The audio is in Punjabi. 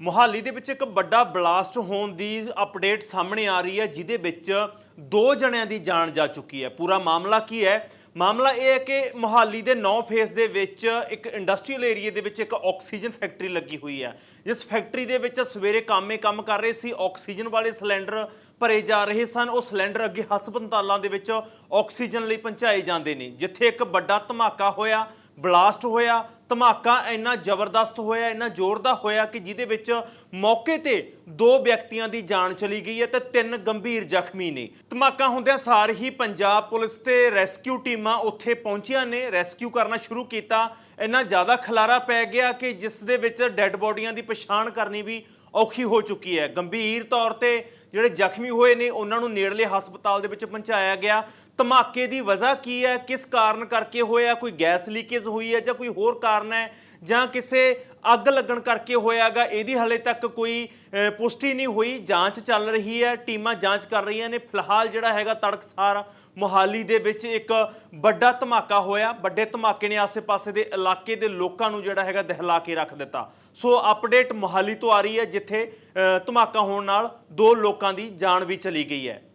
ਮੁਹਾਲੀ ਦੇ ਵਿੱਚ ਇੱਕ ਵੱਡਾ ਬਲਾਸਟ ਹੋਣ ਦੀ ਅਪਡੇਟ ਸਾਹਮਣੇ ਆ ਰਹੀ ਹੈ, ਜਿਹਦੇ ਵਿੱਚ ਦੋ ਜਣਿਆਂ ਦੀ ਜਾਨ ਜਾ ਚੁੱਕੀ ਹੈ। ਪੂਰਾ ਮਾਮਲਾ ਕੀ ਹੈ? ਮਾਮਲਾ ਇਹ ਹੈ ਕਿ ਮੁਹਾਲੀ ਦੇ 9 ਫੇਸ ਦੇ ਵਿੱਚ ਇੱਕ ਇੰਡਸਟਰੀਅਲ ਏਰੀਆ ਦੇ ਵਿੱਚ ਇੱਕ ਆਕਸੀਜਨ ਫੈਕਟਰੀ ਲੱਗੀ ਹੋਈ ਹੈ। ਜਿਸ ਫੈਕਟਰੀ ਦੇ ਵਿੱਚ ਸਵੇਰੇ ਕਾਮੇ ਕੰਮ ਕਰ ਰਹੇ ਸੀ ਆਕਸੀਜਨ ਵਾਲੇ ਸਿਲੰਡਰ ਭਰੇ ਜਾ ਰਹੇ ਸਨ। ਉਹ ਸਿਲੰਡਰ ਅੱਗੇ ਹਸਪਤਾਲਾਂ ਦੇ ਵਿੱਚ ਆਕਸੀਜਨ ਲਈ ਪਹੁੰਚਾਏ ਜਾਂਦੇ ਨੇ, ਜਿੱਥੇ ਇੱਕ ਵੱਡਾ ਧਮਾਕਾ ਹੋਇਆ, ਬਲਾਸਟ ਹੋਇਆ। ਧਮਾਕਾ ਇੰਨਾ ਜ਼ਬਰਦਸਤ ਹੋਇਆ, ਇੰਨਾ ਜ਼ੋਰ ਦਾ ਹੋਇਆ ਕਿ ਜਿਹਦੇ ਵਿੱਚ ਮੌਕੇ ਤੇ ਦੋ ਵਿਅਕਤੀਆਂ ਦੀ ਜਾਨ ਚਲੀ ਗਈ ਹੈ ਤੇ ਤਿੰਨ ਗੰਭੀਰ ਜ਼ਖਮੀ ਨੇ। ਧਮਾਕਾ ਹੁੰਦਿਆਂ ਸਾਰ ਹੀ ਪੰਜਾਬ ਪੁਲਿਸ ਤੇ ਰੈਸਕਿਊ ਟੀਮਾਂ ਉੱਥੇ ਪਹੁੰਚੀਆਂ ਨੇ, ਰੈਸਕਿਊ ਕਰਨਾ ਸ਼ੁਰੂ ਕੀਤਾ। ਇੰਨਾ ਜ਼ਿਆਦਾ ਖਲਾਰਾ ਪੈ ਗਿਆ ਕਿ ਜਿਸ ਦੇ ਵਿੱਚ ਡੈੱਡ ਬੋਡੀਆਂ ਦੀ ਪਛਾਣ ਕਰਨੀ ਵੀ ਔਖੀ ਹੋ ਚੁੱਕੀ ਹੈ। ਗੰਭੀਰ ਤੌਰ ਤੇ ਜਿਹੜੇ ਜ਼ਖਮੀ ਹੋਏ ਨੇ, ਉਹਨਾਂ ਨੂੰ ਨੇੜਲੇ ਹਸਪਤਾਲ ਦੇ ਵਿੱਚ ਪਹੁੰਚਾਇਆ ਗਿਆ। ਧਮਾਕੇ ਦੀ ਵਜ੍ਹਾ ਕੀ ਹੈ? ਕਿਸ ਕਾਰਨ ਕਰਕੇ ਹੋਇਆ? ਕੋਈ ਗੈਸ ਲੀਕੇਜ ਹੋਈ ਹੈ ਜਾਂ ਕੋਈ ਹੋਰ ਕਾਰਨ ਹੈ? ਜਾਂ ਕਿਸੇ ਅੱਗ ਲੱਗਣ ਕਰਕੇ ਹੋਇਆਗਾ, ਇਹਦੀ ਹਲੇ ਤੱਕ ਕੋਈ ਪੁਸ਼ਟੀ ਨਹੀਂ ਹੋਈ। ਜਾਂਚ ਚੱਲ ਰਹੀ ਹੈ, ਟੀਮਾਂ ਜਾਂਚ ਕਰ ਰਹੀਆਂ ਨੇ। ਫਿਲਹਾਲ ਜਿਹੜਾ ਹੈਗਾ ਤੜਕਸਾਰ ਮੋਹਾਲੀ ਦੇ ਵਿੱਚ ਇੱਕ ਵੱਡਾ ਧਮਾਕਾ ਹੋਇਆ। ਵੱਡੇ ਧਮਾਕੇ ਨੇ ਆਸ-ਪਾਸੇ ਦੇ ਇਲਾਕੇ ਦੇ ਲੋਕਾਂ ਨੂੰ ਜਿਹੜਾ ਹੈਗਾ ਦਹਿਲਾ ਕੇ ਰੱਖ ਦਿੱਤਾ। ਸੋ ਅਪਡੇਟ ਮੋਹਾਲੀ ਤੋਂ ਆ ਰਹੀ ਹੈ, ਜਿੱਥੇ ਧਮਾਕਾ ਹੋਣ ਨਾਲ ਦੋ ਲੋਕਾਂ ਦੀ ਜਾਨ ਵੀ ਚਲੀ ਗਈ ਹੈ।